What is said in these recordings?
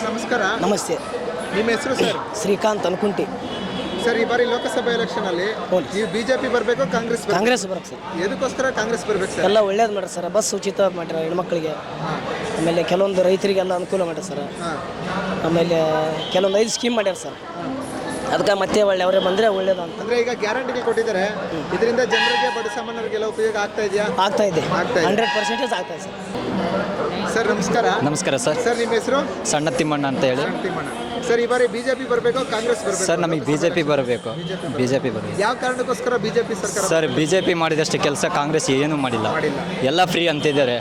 Sir ನಮಸ್ಕಾರ. ನಮಸ್ತೆ. ನಿಮ್ಮ ಹೆಸರು ಸರ್? ಶ್ರೀಕಾಂತ್ ಅನ್ಕುಂಟಿ. ಸರ್ ಈ ಬಾರಿ ಲೋಕಸಭಾ ಎಲೆಕ್ಷನ್ ಅಲ್ಲಿ. ನೀವು ಬಿಜೆಪಿ ಬರಬೇಕು ಕಾಂಗ್ರೆಸ್? ಕಾಂಗ್ರೆಸ್ ಬರಬೇಕು ಸರ್. ಎದಕ್ಕೋಸ್ಕರ ಕಾಂಗ್ರೆಸ್ ಬರಬೇಕು ಸರ್? ಎಲ್ಲ ಒಳ್ಳೇದು ಮಾಡ್ರಿ ಸರ್. ಬಸ್ ಉಚಿತ ಮಾಡ್ಯಾರ ಹೆಣ್ಮಕ್ಳಿಗೆ. ಆಮೇಲೆ ಕೆಲವೊಂದು ರೈತರಿಗೆಲ್ಲ ಅನುಕೂಲ ಮಾಡ್ಯಾರ ಸರ್. ಆಮೇಲೆ ಕೆಲವೊಂದು ಐದು ಸ್ಕೀಮ್ ಮಾಡ್ಯಾರ ಸರ್. ಅದಕ್ಕೆ ಮತ್ತೆ ಒಳ್ಳೆ ಅವರೇ ಬಂದರೆ ಒಳ್ಳೇದು ಅಂತ. ಅಂದ್ರೆ ಈಗ ಗ್ಯಾರಂಟಿ ಕೊಟ್ಟಿದ್ದಾರೆ. ಇದರಿಂದ ಜನರಿಗೆ ಬಡ ಸಾಮಾನ್ಯರಿಗೆಲ್ಲ ಉಪಯೋಗ ಆಗ್ತಾ ಇದೆಯಾ? ಆಗ್ತಾ ಇದೆ. ಆಗ್ತಾ ಇದೆ. ಹಂಡ್ರೆಡ್ ಪರ್ಸೆಂಟೇಜ್ ಆಗ್ತಾ ಇದೆ ಸರ್. ಸರ್ ನಮಸ್ಕಾರ. ನಮಸ್ಕಾರ ಸರ್. ಸರ್ ನಿಮ್ಮ ಹೆಸರು? ಸಣ್ಣ ತಿಮ್ಮಣ್ಣ ಅಂತ ಹೇಳಿ. ಸರ್ ಈ ಬಾರಿ ಬಿಜೆಪಿ ಬರಬೇಕು ಕಾಂಗ್ರೆಸ್ ಬರಬೇಕು? ಸರ್ ನಮಗೆ ಬಿ ಜೆ ಪಿ ಬರಬೇಕು. ಬಿ ಜೆ ಪಿ ಬರಬೇಕು. ಯಾವ ಕಾರಣಕ್ಕೋಸ್ಕರ ಬಿಜೆಪಿ ಸರ್ಕಾರ ಸರ್ ಬಿ ಜೆ ಪಿ ಮಾಡಿದಷ್ಟು ಕೆಲಸ ಕಾಂಗ್ರೆಸ್ ಏನೂ ಮಾಡಿಲ್ಲ. ಮಾಡಿಲ್ಲ. ಎಲ್ಲ ಫ್ರೀ ಅಂತಿದ್ದಾರೆ.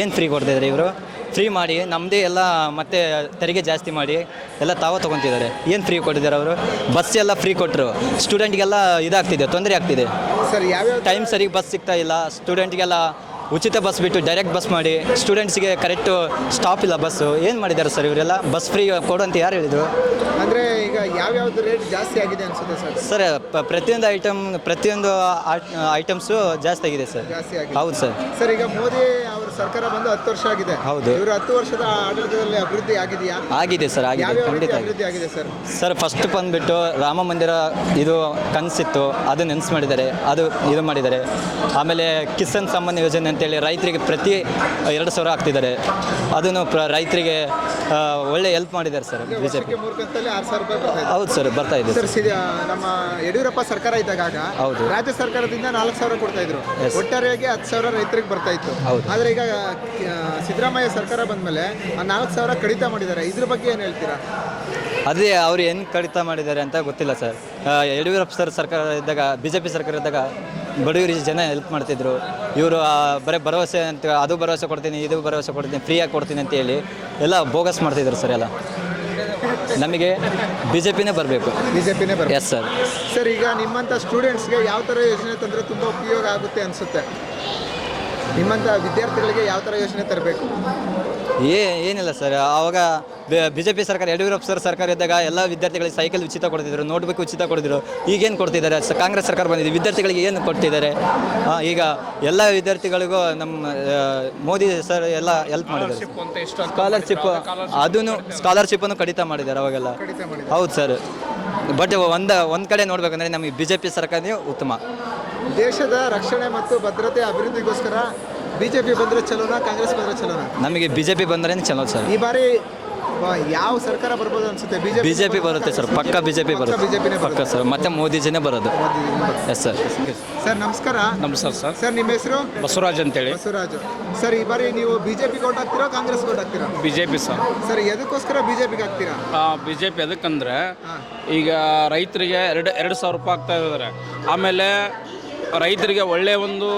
ಏನು ಫ್ರೀ ಕೊಡ್ತಿದ್ದಾರೆ ಇವರು? ಫ್ರೀ ಮಾಡಿ ನಮ್ಮದೇ ಎಲ್ಲ ಮತ್ತೆ ತೆರಿಗೆ ಜಾಸ್ತಿ ಮಾಡಿ ಎಲ್ಲ ತಾವ ತೊಗೊತಿದ್ದಾರೆ. ಏನು ಫ್ರೀ ಕೊಟ್ಟಿದ್ದಾರೆ ಅವರು? ಬಸ್ ಎಲ್ಲ ಫ್ರೀ ಕೊಟ್ಟರು ಸ್ಟೂಡೆಂಟ್ಗೆಲ್ಲ ಇದಾಗ್ತಿದೆ ತೊಂದರೆ ಆಗ್ತಿದೆ. ಸರ್ ಯಾವ್ಯಾವ ಟೈಮ್ ಸರಿಗೆ ಬಸ್ ಸಿಗ್ತಾ ಇಲ್ಲ. ಸ್ಟೂಡೆಂಟ್ಗೆಲ್ಲ ಉಚಿತ ಬಸ್ ಬಿಟ್ಟು ಡೈರೆಕ್ಟ್ ಬಸ್ ಮಾಡಿ ಸ್ಟೂಡೆಂಟ್ಸ್ಗೆ ಕರೆಕ್ಟು ಸ್ಟಾಪ್ ಇಲ್ಲ ಬಸ್ಸು ಏನು ಮಾಡಿದ್ದಾರೆ ಸರ್ ಇವರೆಲ್ಲ? ಬಸ್ ಫ್ರೀ ಕೊಡು ಅಂತ ಯಾರು ಹೇಳಿದರು? ಅಂದ್ರೆ ಈಗ ಯಾವ್ಯಾವ್ದು ರೇಟ್ ಜಾಸ್ತಿ ಆಗಿದೆ ಅನ್ಸುತ್ತೆ ಸರ್ ಸರ್ ಪ- ಪ್ರತಿಯೊಂದು ಐಟಮ್ ಪ್ರತಿಯೊಂದು ಐಟಮ್ಸು ಜಾಸ್ತಿ ಆಗಿದೆ ಸರ್ ಜಾಸ್ತಿ ಆಗಿದೆ. ಹೌದು ಸರ್ ಸರ್ ಈಗ ಮೋದಿ ಸರ್ಕಾರ ಬಂದು ಹತ್ತು ವರ್ಷ ಆಗಿದೆ. ಹೌದು. ಇವರು ಹತ್ತು ವರ್ಷದ ಆಡಳಿತದಲ್ಲಿ ಅಭಿವೃದ್ಧಿ ಆಗಿದೆಯಾ ಆಗಿದೆ ಸರ್ ಆಗಿದೆ. ಯಾವ್ಯಾವ ರೀತಿ ಖಂಡಿತ ಆಗಿದೆ. ಅಭಿವೃದ್ಧಿ ಆಗಿದೆ ಸರ್? ಸರ್ ಫಸ್ಟ್ ಬಂದ್ಬಿಟ್ಟು ರಾಮ ಮಂದಿರ ಇದು ಕನಸಿತ್ತು ಅದು ನೆನ್ಸ್ ಮಾಡಿದ್ದಾರೆ ಅದು ಇದು ಮಾಡಿದ್ದಾರೆ. ಆಮೇಲೆ ಕಿಸಾನ್ ಸಮ್ಮಾನ್ ಯೋಜನೆ ಅಂತೇಳಿ ರೈತರಿಗೆ ಪ್ರತಿ ಎರಡು ಸಾವಿರ ಹಾಕ್ತಿದ್ದಾರೆ. ಅದನ್ನು ಪ್ರ ರೈತರಿಗೆ ಆ, ಒಳ್ಳೆ ಹೆಲ್ಪ್ ಮಾಡಿದ್ದಾರೆ ಸರ್ ಬಿ ಜೆ ಪಿ ವರ್ಷಕ್ಕೆ ಮೂರು ಕಂತಲ್ಲಿ ಆರು ಸಾವಿರ ರೂಪಾಯಿ ಬರ್ತಾ ಇದೆ. ಹೌದು ಸರ್ ಬರ್ತಾ ಇದೆ ಸರ್ ಸಿದ- ನಮ್ಮ ಯಡಿಯೂರಪ್ಪ ಸರ್ಕಾರ ಇದ್ದಾಗ ಹೌದು. ರಾಜ್ಯ ಸರ್ಕಾರದಿಂದ ನಾಲ್ಕು ಸಾವಿರ ಕೊಡ್ತಾ ಇದ್ರು. Yes. ಒಟ್ಟಾರೆಯಾಗಿ ಹತ್ತು ಸಾವಿರ ರೈತರಿಗೆ ಬರ್ತಾ ಇತ್ತು. ಹೌದು. ಆದ್ರೆ ಈಗ ಸಿದ್ದರಾಮಯ್ಯ ಸರ್ಕಾರ ಬಂದ್ಮೇಲೆ ಆ ನಾಲ್ಕು ಸಾವಿರ ಕಡಿತ ಮಾಡಿದ್ದಾರೆ. ಇದ್ರ ಬಗ್ಗೆ ಏನು ಹೇಳ್ತೀರಾ? ಅದೇ ಅವ್ರು ಏನು ಕಡಿತ ಮಾಡಿದ್ದಾರೆ ಅಂತ ಗೊತ್ತಿಲ್ಲ ಸರ್. ಯಡಿಯೂರಪ್ಪ ಸರ್ ಸರ್ಕಾರ ಇದ್ದಾಗ ಬಿ ಜೆ ಪಿ ಸರ್ಕಾರ ಇದ್ದಾಗ ಬಡವರಿಗೆ ಜನ ಹೆಲ್ಪ್ ಮಾಡ್ತಿದ್ರು. ಇವರು ಬರೀ ಭರವಸೆ ಅಂತ ಅದು ಭರವಸೆ ಕೊಡ್ತೀನಿ ಇದು ಭರವಸೆ ಕೊಡ್ತೀನಿ ಫ್ರೀಯಾಗಿ ಕೊಡ್ತೀನಿ ಅಂತ ಹೇಳಿ ಎಲ್ಲ ಬೋಗಸ್ ಮಾಡ್ತಿದ್ರು ಸರ್ ಎಲ್ಲ. ನಮಗೆ ಬಿ ಜೆ ಪಿನೇ ಬರಬೇಕು. ಬಿ ಜೆ ಪಿನೇ ಬರಬೇಕು. ಎಸ್ ಸರ್ ಸರ್ ಈಗ ನಿಮ್ಮಂಥ ಸ್ಟೂಡೆಂಟ್ಸ್ಗೆ ಯಾವ ಥರ ಯೋಜನೆ ತಂದರೆ ತುಂಬ ಉಪಯೋಗ ಆಗುತ್ತೆ ಅನಿಸುತ್ತೆ? ನಿಮ್ಮಂಥ ವಿದ್ಯಾರ್ಥಿಗಳಿಗೆ ಯಾವ ಥರ ಯೋಜನೆ ತರಬೇಕು? ಏ ಏನಿಲ್ಲ ಸರ್ ಆವಾಗ ಬಿ ಜೆ ಪಿ ಸರ್ಕಾರ ಯಡಿಯೂರಪ್ಪ ಸರ್ ಸರ್ಕಾರ ಇದ್ದಾಗ ಎಲ್ಲ ವಿದ್ಯಾರ್ಥಿಗಳಿಗೆ ಸೈಕಲ್ ಉಚಿತ ಕೊಡ್ತಿದ್ರು ನೋಟ್ಬುಕ್ ಉಚಿತ ಕೊಡ್ತಿದ್ರು. ಈಗೇನು ಕೊಡ್ತಿದ್ದಾರೆ? ಸ ಕಾಂಗ್ರೆಸ್ ಸರ್ಕಾರ ಬಂದಿದೆ. ವಿದ್ಯಾರ್ಥಿಗಳಿಗೆ ಏನು ಕೊಡ್ತಿದ್ದಾರೆ? ಈಗ ಎಲ್ಲ ವಿದ್ಯಾರ್ಥಿಗಳಿಗೂ ನಮ್ಮ ಮೋದಿ ಸರ್ ಎಲ್ಲ ಹೆಲ್ಪ್ ಮಾಡಿದ್ದಾರೆ. ಸ್ಕಾಲರ್ಶಿಪ್ ಅದನ್ನು ಸ್ಕಾಲರ್ಶಿಪ್ಪನ್ನು ಕಡಿತ ಮಾಡಿದ್ದಾರೆ ಅವಾಗೆಲ್ಲ. ಹೌದು ಸರ್ ಬಟ್ ಒಂದು ಒಂದು ಕಡೆ ನೋಡ್ಬೇಕಂದ್ರೆ ನಮಗೆ ಬಿ ಜೆ ಪಿ ಸರ್ಕಾರನೇ ಉತ್ತಮ. ದೇಶದ ರಕ್ಷಣೆ ಮತ್ತು ಭದ್ರತೆ ಅಭಿವೃದ್ಧಿಗೋಸ್ಕರ ಬಿಜೆಪಿ ಬಂದರೆ ಚಲೋನಾ ಕಾಂಗ್ರೆಸ್ ಬಂದರೆ ಚಲೋನಾ? ನಮಗೆ ಬಿ ಜೆ ಪಿ ಬಂದ್ರೆ ಚಲೋ ಸರ್. ಈ ಬಾರಿ ವ- ಯಾವ ಸರ್ಕಾರ ಬರ್ಬೋದು ಅನ್ಸುತ್ತೆ? ಬಿಜೆಪಿ ಬಿಜೆಪಿ ಜೆ ಪಿ ಬರುತ್ತೆ ಸರ್. ಪಕ್ಕ ಬಿಜೆಪಿ ಜೆ ಪಿ ಬರುತ್ತೆ. ಬಿಜೆಪಿನೇ ಪಕ್ಕ ಸರ್. ಮತ್ತೆ ಮೋದಿಜಿನೇ ಬರೋದು. ಎಸ್ ಸರ್ ಸರ್ ನಮಸ್ಕಾರ. ನಮಸ್ಕಾರ ಸರ್. ಸರ್ ನಿಮ್ಮ ಹೆಸರು? ಬಸವರಾಜ್ ಅಂತೇಳಿ. ಬಸವರಾಜ್. ಸರ್ ಈ ಬಾರಿ ನೀವು ಬಿಜೆಪಿ ಓಟ್ ಹಾಕ್ತೀರಾ ಕಾಂಗ್ರೆಸ್ ಓಟ್ ಹಾಕ್ತೀರಾ BJP J P sir. Sir ಎದಕ್ಕೋಸ್ಕರ ಬಿಜೆಪಿಗೆ ಹಾಕ್ತೀರಾ? ಬಿಜೆಪಿ ಜೆ ಪಿ ಎದಕ್ಕಂದ್ರೆ ಈಗ ರೈತರಿಗೆ ಎರಡು ಎರಡು ಸಾವಿರ ರೂಪಾಯಿ ಆಗ್ತಾ ಇದಾರೆ. ಆಮೇಲೆ ರೈತರಿಗೆ ಒಳ್ಳೆಯ ಒಂದು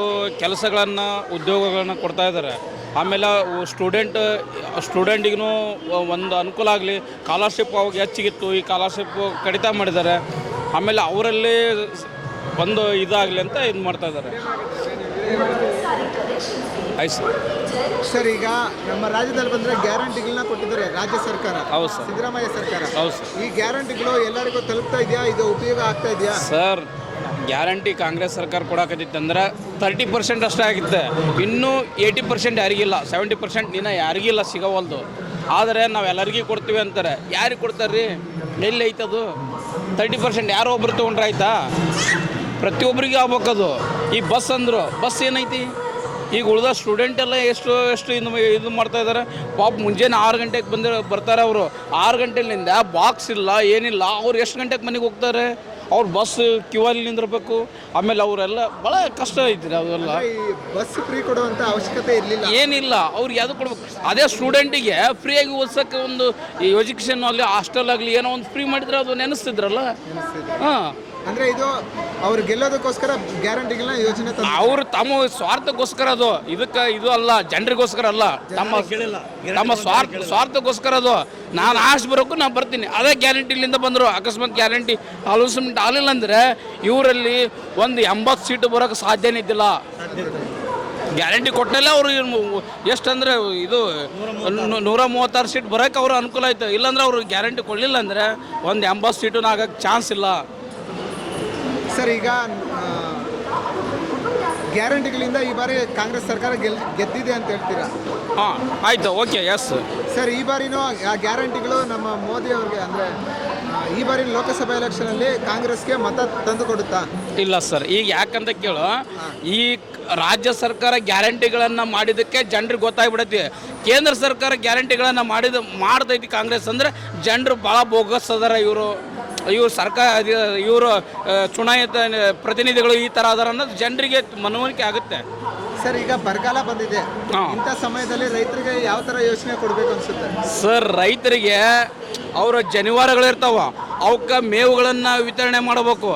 ಕೆಲಸಗಳನ್ನು ಉದ್ಯೋಗಗಳನ್ನು ಕೊಡ್ತಾ ಇದ್ದಾರೆ. ಆಮೇಲೆ ಸ್ಟೂಡೆಂಟ್ ಸ್ಟೂಡೆಂಟಿಗೂ ಒಂದು ಅನುಕೂಲ ಆಗಲಿ ಸ್ಕಾಲರ್ಶಿಪ್ ಅವಾಗ ಹೆಚ್ಚಿಗಿತ್ತು ಈ ಸ್ಕಾಲರ್ಶಿಪ್ ಕಡಿತ ಮಾಡಿದ್ದಾರೆ. ಆಮೇಲೆ ಅವರಲ್ಲಿ ಒಂದು ಇದಾಗಲಿ ಅಂತ ಇದು ಮಾಡ್ತಾ ಇದ್ದಾರೆ. ಆಯ್ತು ಸರ್ ಸರ್ ಈಗ ನಮ್ಮ ರಾಜ್ಯದಲ್ಲಿ ಬಂದ್ರೆ ಗ್ಯಾರಂಟಿಗಳನ್ನ ಕೊಟ್ಟಿದ್ದಾರೆ ರಾಜ್ಯ ಸರ್ಕಾರ. ಹೌದು ಸರ್. ಸಿದ್ದರಾಮಯ್ಯ ಸರ್ಕಾರ. ಹೌದು ಸರ್. ಈ ಗ್ಯಾರಂಟಿಗಳು ಎಲ್ಲರಿಗೂ ತಲುಪ್ತಾ ಇದೆಯಾ? ಇದು ಉಪಯೋಗ ಆಗ್ತಾ ಇದೆಯಾ? ಸರ್ ಗ್ಯಾರಂಟಿ ಕಾಂಗ್ರೆಸ್ ಸರ್ಕಾರ ಕೊಡಕತ್ತಿತ್ತು ಅಂದ್ರೆ ತರ್ಟಿ ಪರ್ಸೆಂಟ್ ಅಷ್ಟೇ ಆಗಿತ್ತು. ಇನ್ನೂ ಏಯ್ಟಿ ಪರ್ಸೆಂಟ್ ಯಾರಿಗಿಲ್ಲ. ಸೆವೆಂಟಿ ಪರ್ಸೆಂಟ್ ನಿನ್ನ ಯಾರಿಗಿಲ್ಲ ಸಿಗವಲ್ದು. ಆದರೆ ನಾವು ಎಲ್ಲರಿಗೂ ಕೊಡ್ತೀವಿ ಅಂತಾರೆ. ಯಾರಿಗೆ ಕೊಡ್ತಾರೆ ರೀ ಎಲ್ಲಿ ಐತದು ತರ್ಟಿ ಪರ್ಸೆಂಟ್ ಯಾರೋ ಒಬ್ರು ತೊಗೊಂಡ್ರೆ ಆಯ್ತಾ? ಪ್ರತಿಯೊಬ್ಬರಿಗೆ ಆಗ್ಬೇಕದು ಈ ಬಸ್ ಅಂದರು, ಬಸ್ ಏನೈತಿ? ಈಗ ಉಳಿದ ಸ್ಟೂಡೆಂಟ್ ಎಲ್ಲ ಎಷ್ಟು ಎಷ್ಟು ಇದು ಇದು ಮಾಡ್ತಾ ಇದ್ದಾರೆ ಪಾಪ ಮುಂಜಾನೆ ಆರು ಗಂಟೆಗೆ ಬಂದಿರೋ, ಬರ್ತಾರೆ ಅವರು. ಆರು ಗಂಟೆಲಿಂದ ಬಾಕ್ಸ್ ಇಲ್ಲ, ಏನಿಲ್ಲ. ಅವ್ರು ಎಷ್ಟು ಗಂಟೆಗೆ ಮನೆಗೆ ಹೋಗ್ತಾರೆ? ಅವ್ರು ಬಸ್ ಕ್ಯೂ ಅಲ್ಲಿ ನಿಂದಿರ್ಬೇಕು. ಆಮೇಲೆ ಅವರೆಲ್ಲ ಭಾಳ ಕಷ್ಟ ಐತಿ ಅವೆಲ್ಲ ಬಸ್ ಫ್ರೀ ಕೊಡುವಂಥ ಅವಶ್ಯಕತೆ ಇರಲಿಲ್ಲ. ಏನಿಲ್ಲ ಅವ್ರಿಗೆ ಯಾವುದು ಕೊಡ್ಬೇಕು? ಅದೇ ಸ್ಟೂಡೆಂಟಿಗೆ ಫ್ರೀಯಾಗಿ ಓದ್ಸೋಕ್ಕೆ ಒಂದು ಎಜುಕೇಷನ್ ಆಗಲಿ ಹಾಸ್ಟೆಲ್ ಆಗಲಿ ಏನೋ ಒಂದು ಫ್ರೀ ಮಾಡಿದ್ರೆ ಅದು ನೆನೆಸ್ತಿದ್ರಲ್ಲ? ಹಾಂ. ಅಂದ್ರೆ ಇದು ಅವ್ರು ಗೆಲ್ಲೋದಕ್ಕೋಸ್ಕರ ಗ್ಯಾರಂಟಿಗಳನ್ನ ಯೋಜನೆ ಅವ್ರು ಅವರು ತಮ್ಮ ಸ್ವಾರ್ಥಕ್ಕೋಸ್ಕರ ಅದು. ಇದಕ್ಕೆ ಇದು ಅಲ್ಲ ಜನರಿಗೋಸ್ಕರ ಅಲ್ಲ. ತಮ್ಮ ತಮ್ಮ ಸ್ವಾರ್ಥ ಸ್ವಾರ್ಥಕ್ಕೋಸ್ಕರ ಅದು. ನಾನು ಆಶ್ ಬರೋಕ್ಕೂ ನಾನು ಬರ್ತೀನಿ. ಅದೇ ಗ್ಯಾರಂಟಿಲಿಂದ ಬಂದರು. ಅಕಸ್ಮಾತ್ ಗ್ಯಾರಂಟಿ ಅಲೌನ್ಸ್ಮೆಂಟ್ ಆಗಲಿಲ್ಲ ಅಂದರೆ ಇವರಲ್ಲಿ ಒಂದು ಎಂಬತ್ತು ಸೀಟು ಬರೋಕ್ಕೆ ಸಾಧ್ಯನೇ ಇದ್ದಿಲ್ಲ. ಗ್ಯಾರಂಟಿ ಕೊಟ್ಟಲ್ಲೇ ಅವರು ಎಷ್ಟಂದರೆ ಇದು ನೂರ ಮೂವತ್ತಾರು ಸೀಟ್ ಬರೋಕ್ಕೆ ಅವರು ಅನುಕೂಲ ಆಯಿತು. ಇಲ್ಲಾಂದ್ರೆ ಅವರು ಗ್ಯಾರಂಟಿ ಕೊಡಲಿಲ್ಲ ಅಂದರೆ ಒಂದು ಎಂಬತ್ತು ಸೀಟು ಆಗಕ್ಕೆ ಚಾನ್ಸ್ ಇಲ್ಲ. ಸರ್ ಈಗ ಗ್ಯಾರಂಟಿಗಳಿಂದ ಈ ಬಾರಿ ಕಾಂಗ್ರೆಸ್ ಸರ್ಕಾರ ಗೆಲ್ ಗೆದ್ದಿದೆ ಅಂತ ಹೇಳ್ತೀರಾ? ಹಾಂ ಆಯಿತು ಓಕೆ ಎಸ್ ಸರ್ ಈ ಬಾರಿನೂ ಆ ಗ್ಯಾರಂಟಿಗಳು ನಮ್ಮ ಮೋದಿ ಅವ್ರಿಗೆ ಅಂದರೆ ಈ ಬಾರಿ ಲೋಕಸಭಾ ಎಲೆಕ್ಷನಲ್ಲಿ ಕಾಂಗ್ರೆಸ್ಗೆ ಮತ ತಂದು ಕೊಡುತ್ತಾ? ಇಲ್ಲ ಸರ್ ಈಗ ಯಾಕಂತ ಕೇಳು ಈ ರಾಜ್ಯ ಸರ್ಕಾರ ಗ್ಯಾರಂಟಿಗಳನ್ನು ಮಾಡಿದ್ದಕ್ಕೆ ಜನರಿಗೆ ಗೊತ್ತಾಗ್ಬಿಡತ್ತೆ. ಕೇಂದ್ರ ಸರ್ಕಾರ ಗ್ಯಾರಂಟಿಗಳನ್ನು ಮಾಡಿದ ಮಾಡ್ತೈತಿ ಕಾಂಗ್ರೆಸ್ ಅಂದ್ರೆ ಜನರು ಭಾಳ ಬೋಗಸ್ ಅದಾರ ಇವರು. ಇವ್ರು ಸರ್ಕಾರ ಇವರು ಚುನಾಯಿತ ಪ್ರತಿನಿಧಿಗಳು ಈ ಥರ ಅದರ ಅನ್ನೋದು ಜನರಿಗೆ ಮನವರಿಕೆ ಆಗುತ್ತೆ. ಸರ್ ಈಗ ಬರಗಾಲ ಬಂದಿದೆ. ಇಂಥ ಸಮಯದಲ್ಲಿ ರೈತರಿಗೆ ಯಾವ ಥರ ಯೋಚನೆ ಕೊಡಬೇಕು ಅನಿಸುತ್ತೆ? ಸರ್ ರೈತರಿಗೆ ಅವರ ಜನಿವಾರಗಳಿರ್ತಾವ ಅವಕ್ಕೆ ಮೇವುಗಳನ್ನು ವಿತರಣೆ ಮಾಡಬೇಕು.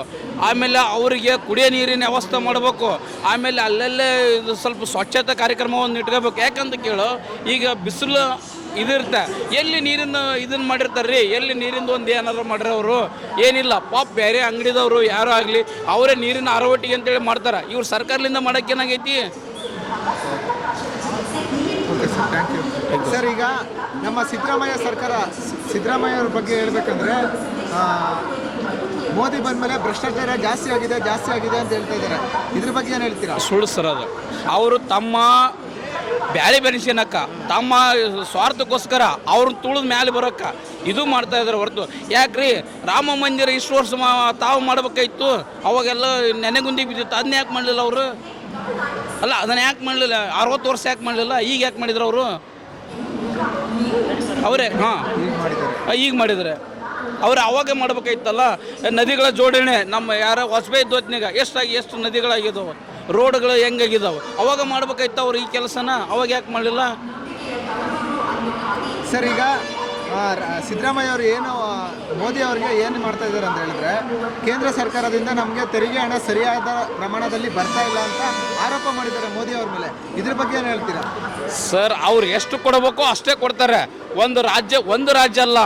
ಆಮೇಲೆ ಅವರಿಗೆ ಕುಡಿಯೋ ನೀರಿನ ವ್ಯವಸ್ಥೆ ಮಾಡಬೇಕು. ಆಮೇಲೆ ಅಲ್ಲಲ್ಲೇ ಇದು ಸ್ವಲ್ಪ ಸ್ವಚ್ಛತಾ ಕಾರ್ಯಕ್ರಮವನ್ನು ಇಟ್ಕೋಬೇಕು. ಯಾಕಂತ ಕೇಳು, ಈಗ ಬಿಸಿಲು ಇದಿರ್ತೆ ಎಲ್ಲಿ ನೀರಿನ ಇದನ್ನು ಮಾಡಿರ್ತಾರೆ ರೀ ಎಲ್ಲಿ ನೀರಿಂದ ಒಂದು ಏನಾರು ಮಾಡ್ರಿ ಅವರು? ಏನಿಲ್ಲ, ಪಾಪ್ ಬೇರೆ ಅಂಗಡಿದವರು ಯಾರು ಆಗಲಿ, ಅವರೇ ನೀರಿನ ಅರವಟ್ಟಿಗೆ ಅಂತೇಳಿ ಮಾಡ್ತಾರೆ. ಇವ್ರು ಸರ್ಕಾರದಿಂದ ಮಾಡೋಕೆ ಏನಾಗೈತಿ? ಸರ್ ಸರ್ ಈಗ ನಮ್ಮ ಸಿದ್ದರಾಮಯ್ಯ ಸರ್ಕಾರ, ಸಿದ್ದರಾಮಯ್ಯ ಅವ್ರ ಬಗ್ಗೆ ಹೇಳ್ಬೇಕಂದ್ರೆ ಆ, ಬಂದ ಮೇಲೆ ಭ್ರಷ್ಟಾಚಾರ ಜಾಸ್ತಿ ಆಗಿದೆ ಜಾಸ್ತಿ ಆಗಿದೆ ಅಂತ ಹೇಳ್ತಾ ಇದ್ದಾರೆ. ಇದ್ರ ಬಗ್ಗೆ ಏನು ಹೇಳ್ತೀರಾ? ಸುಳ್ಳು ಸರ್ ಅದು. ಅವರು ತಮ್ಮ ಬ್ಯಾಳೆ ಬೆನಿಸಿನಕ್ಕ ತಮ್ಮ ಸ್ವಾರ್ಥಕ್ಕೋಸ್ಕರ ಅವ್ರನ್ನ ತುಳಿದ ಮ್ಯಾಲೆ ಬರೋಕ್ಕ ಇದು ಮಾಡ್ತಾ ಇದ್ದಾರೆ ಹೊರತು. ಯಾಕ್ರಿ? ರಾಮ ಮಂದಿರ ಇಷ್ಟು ವರ್ಷ ಮಾ- ತಾವು ಮಾಡ್ಬೇಕಾಯ್ತು? ಅವಾಗೆಲ್ಲ ನೆನೆಗುಂದಿ ಬಿದ್ದಿತ್ತು. ಅದನ್ನ ಯಾಕೆ ಮಾಡಲಿಲ್ಲ ಅವರು? ಅಲ್ಲ ಅದನ್ನ ಯಾಕೆ ಮಾಡಲಿಲ್ಲ? ಅರವತ್ತು ವರ್ಷ ಯಾಕೆ ಮಾಡಲಿಲ್ಲ? ಈಗ ಯಾಕೆ ಮಾಡಿದ್ರು ಅವರು? ಅವರೇ ಹಾಂ. ಈಗ ಮಾಡಿದ್ದಾರೆ. ಅವ್ರು ಅವಾಗ ಮಾಡ್ಬೇಕಾಯ್ತಲ್ಲ ನದಿಗಳ ಜೋಡಣೆ ನಮ್ಮ ಯಾರ ಹೊಸಬೆ ಇದ್ದೊತ್ನಾಗ ಎಷ್ಟಾಗಿ ಎಷ್ಟು ನದಿಗಳಾಗಿದ್ದಾವೆ ರೋಡ್ಗಳು ಹೆಂಗಾಗಿದ್ದಾವೆ ಅವಾಗ ಮಾಡ್ಬೇಕಾಯ್ತು ಅವ್ರು ಈ ಕೆಲಸನ ಅವಾಗ ಯಾಕೆ ಮಾಡಲಿಲ್ಲ? ಸರ್ ಈಗ ಸಿದ್ದರಾಮಯ್ಯ ಅವರು ಏನು ಮೋದಿ ಅವರಿಗೆ ಏನು ಮಾಡ್ತಾ ಇದ್ದಾರೆ ಅಂತ ಹೇಳಿದ್ರೆ ಕೇಂದ್ರ ಸರ್ಕಾರದಿಂದ ನಮಗೆ ತೆರಿಗೆ ಹಣ ಸರಿಯಾದ ಪ್ರಮಾಣದಲ್ಲಿ ಬರ್ತಾ ಇಲ್ಲ ಅಂತ ಆರೋಪ ಮಾಡಿದ್ದಾರೆ ಮೋದಿ ಅವ್ರ ಮೇಲೆ. ಇದ್ರ ಬಗ್ಗೆ ಏನು ಹೇಳ್ತೀರಾ? ಸರ್ ಅವ್ರು ಎಷ್ಟು ಕೊಡಬೇಕೋ ಅಷ್ಟೇ ಕೊಡ್ತಾರೆ. ಒಂದು ರಾಜ್ಯ ಒಂದು ರಾಜ್ಯ ಅಲ್ಲ.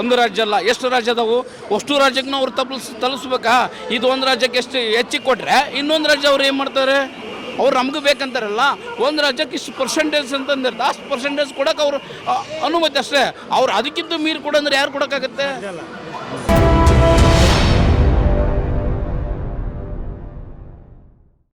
ಒಂದು ರಾಜ್ಯ ಅಲ್ಲ, ಎಷ್ಟು ರಾಜ್ಯ ಅದಾವು ಅಷ್ಟು ರಾಜ್ಯಕ್ಕೆ ಅವ್ರು ತಪ್ಪಿಸ್ ತಲುಪಿಸ್ಬೇಕಾ ಇದು ಒಂದು ರಾಜ್ಯಕ್ಕೆ ಎಷ್ಟು ಹೆಚ್ಚಿಗೆ ಕೊಟ್ಟರೆ ಇನ್ನೊಂದು ರಾಜ್ಯ ಅವ್ರು ಏನು ಮಾಡ್ತಾರೆ? ಅವ್ರು ನಮ್ಗೆ ಬೇಕಂತಾರಲ್ಲ, ಒಂದು ರಾಜ್ಯಕ್ಕೆ ಇಷ್ಟು ಪರ್ಸೆಂಟೇಜ್ ಅಂತಂದಿರ್ತಾ ಅಷ್ಟು ಪರ್ಸೆಂಟೇಜ್ ಕೊಡೋಕೆ ಅವರು ಅನುಮತಿ ಅಷ್ಟೇ. ಅವ್ರು ಅದಕ್ಕಿಂತ ಮೀರಿ ಕೊಡಂದ್ರೆ ಯಾರು ಕೊಡೋಕ್ಕಾಗತ್ತೆ?